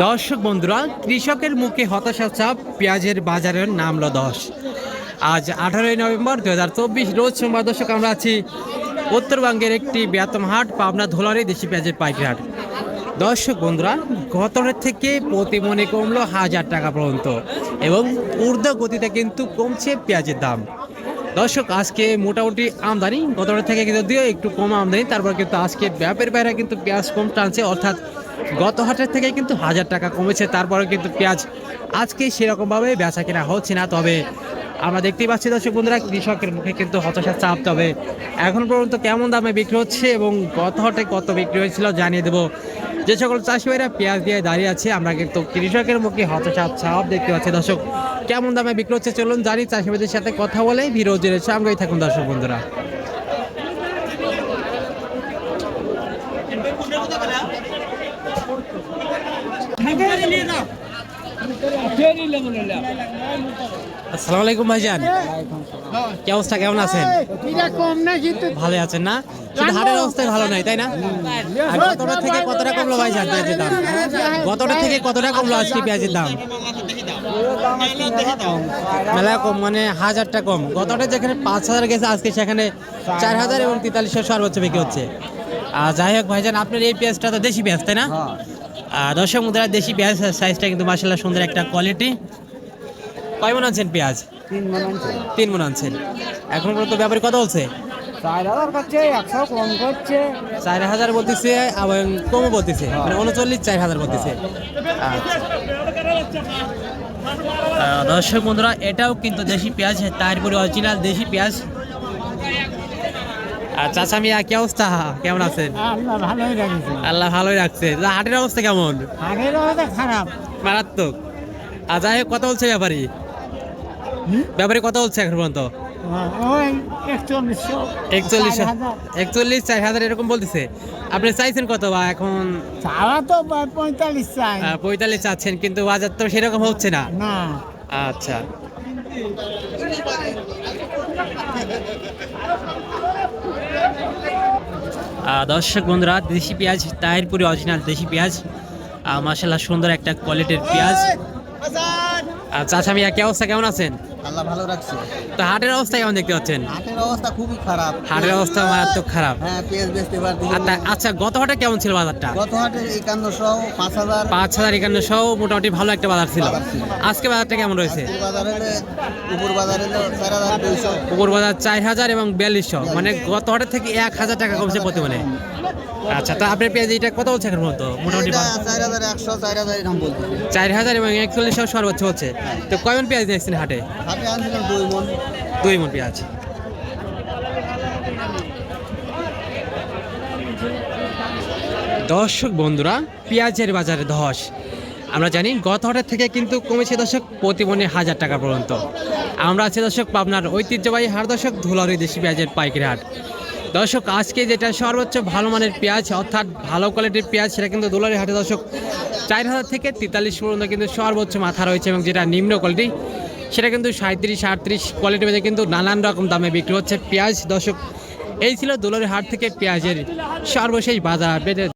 দর্শক বন্ধুরা, কৃষকের মুখে হতাশা চাপ, পেঁয়াজের বাজারের নামলো দশ। আজ আঠারোই নভেম্বর দু হাজার চব্বিশ, রোজ সোমবার দর্শক, আমরা আছি উত্তরবঙ্গের একটি বৃহত্তম হাট, পাবনা ধোলারে দেশি পেঁয়াজের পাইকারি হাট। দর্শক বন্ধুরা, গতরের থেকে প্রতি মনে কমলো হাজার টাকা পর্যন্ত এবং ঊর্ধ্ব গতিতে কিন্তু কমছে পেঁয়াজের দাম। দর্শক, আজকে মোটামুটি আমদানি গতরের থেকে কিন্তু যদিও একটু কম আমদানি, তারপর কিন্তু আজকে ব্যাপের বাইরে কিন্তু পেঁয়াজ কম টানছে, অর্থাৎ গত হাটের থেকে কিন্তু হাজার টাকা কমেছে তারপরে কিন্তু পেঁয়াজ আজকে সেরকমভাবে বেচা কেনা হচ্ছে না। তবে আমরা দেখতেই পাচ্ছি দর্শক বন্ধুরা, কৃষকের মুখে কিন্তু হতাশা চাপ, তবে এখন পর্যন্ত কেমন দামে বিক্রি হচ্ছে এবং গত হাটে কত বিক্রি হয়েছিল জানিয়ে দেবো। যে সকল চাষি ভাইরা পেঁয়াজ দিয়ে দাঁড়িয়ে আছে, আমরা কিন্তু কৃষকের মুখে হতাশা চাপ দেখতে পাচ্ছি। দর্শক কেমন দামে বিক্রি হচ্ছে চলুন জানি চাষিবাদের সাথে কথা বলে ভিডিও জেনে সঙ্গেই থাকুন দর্শক বন্ধুরা। আসসালামু আলাইকুম ভাইজান। কি অবস্থা? কেমন আছেন? ভালো আছেন না? শুধু হাটের অবস্থা ভালো নাই তাই না? গতটা থেকে কতটা কমলো ভাইজান পেঁয়াজের দাম? গতটা থেকে কতটা কমলো আজকে পেঁয়াজের দাম? মেলা কম মানে হাজারটা কম। গতটা যেখানে পাঁচ হাজার গেছে আজকে সেখানে চার হাজার এবং তেতাল্লিশশো সর্বোচ্চ বিক্রি হচ্ছে। আর যাই হোক ভাইজান আপনার এই পেঁয়াজটা তো দেশি পেঁয়াজ তাই না? আর দর্শক মুদ্রা দেশি পেঁয়াজ সাইজটা কিন্তু মার্শাল্লাহ সুন্দর একটা কোয়ালিটি কয় মন আনছেন পেঁয়াজ? তিন মন আনছেন। এখন পর্যন্ত ব্যাপারে কত বলছে? চার হাজার বলতেছে এবং কমও বলতেছে। মানে উনচল্লিশ চার হাজার বলতেছে। আহ, দর্শক বন্ধুরা এটাও কিন্তু দেশি পেঁয়াজ তারপরে অরিজিনাল দেশি পেঁয়াজ। আর চাচা মিয়া কি অবস্থা? কেমন আছেন? আল্লাহ ভালোই রাখছে। আল্লাহ ভালোই রাখছে। হাটের অবস্থা কেমন? আগের অবস্থা খারাপ। মারাত্মক। আর যাই হোক কত বলছে ব্যাপারী? ব্যাপারী কত বলছে এখন পর্যন্ত? একচল্লিশ। একচল্লিশ চার হাজার এরকম বলতেছে। আপনি চাইছেন কত বা এখন? চাওয়া তো পঁয়তাল্লিশ চাই। পঁয়তাল্লিশ চাচ্ছেন কিন্তু বাজার তো সেরকম হচ্ছে না। না। আচ্ছা। দর্শক বন্ধুরা দেশি পেঁয়াজ তাহিরপুরি অরিজিনাল দেশি পেঁয়াজ। মাসাল্লাহ সুন্দর একটা কোয়ালিটির পেঁয়াজ। আর চাচা মিয়া কি অবস্থা? কেমন আছেন? আল্লাহ ভালো রাখছে। তো হাটের অবস্থা কেমন দেখতে পাচ্ছেন? হাটের অবস্থা খুবই খারাপ। হাটের অবস্থা মারাত্মক খারাপ। হ্যাঁ পেঁয়াজ বেচতে পারছি আচ্ছা গত হাটে কেমন ছিল বাজারটা? গত হাটের একান্ন শো পাঁচ হাজার। পাঁচ হাজার একান্ন সহ মোটামুটি ভালো একটা বাজার ছিল। আজকে বাজারটা কেমন রয়েছে? উপর বাজার চার হাজার দুইশো। উপর বাজার চার হাজার এবং বিয়াল্লিশশো। মানে গত হাটের থেকে এক হাজার টাকা কমছে প্রতি মানে আচ্ছা তা আপনার পেঁয়াজ এটা কত হচ্ছে এখন মতো মোটামুটি চার হাজার চার এবং একচল্লিশশো সর্বোচ্চ হচ্ছে। তো কয়মন পেঁয়াজ নিয়েছেন হাটে? হাটে আনছিলাম দুই মন। দুই মন পেঁয়াজ। দর্শক বন্ধুরা, পেঁয়াজের বাজারে ধস। আমরা জানি গত হাটের থেকে কিন্তু কমেছে দর্শক প্রতি মনে হাজার টাকা পর্যন্ত। আমরা আছি দর্শক পাবনার ঐতিহ্যবাহী হাট দর্শক ধুলারি দেশি পেঁয়াজের পাইকারি হাট। দর্শক, আজকে যেটা সর্বোচ্চ ভালো মানের পেঁয়াজ, অর্থাৎ ভালো কোয়ালিটির পেঁয়াজ, সেটা কিন্তু দুলারি হাটে দর্শক চার হাজার থেকে তেতাল্লিশ পর্যন্ত কিন্তু সর্বোচ্চ মাথা রয়েছে এবং যেটা নিম্ন কোয়ালিটি সেটা কিন্তু সাঁত্রিশ আটত্রিশ কোয়ালিটি মধ্যে কিন্তু নানান রকম দামে বিক্রি হচ্ছে পেঁয়াজ। দশক এই ছিল দুলারি হাট থেকে পেঁয়াজের সর্বশেষ বাজার আপডেট।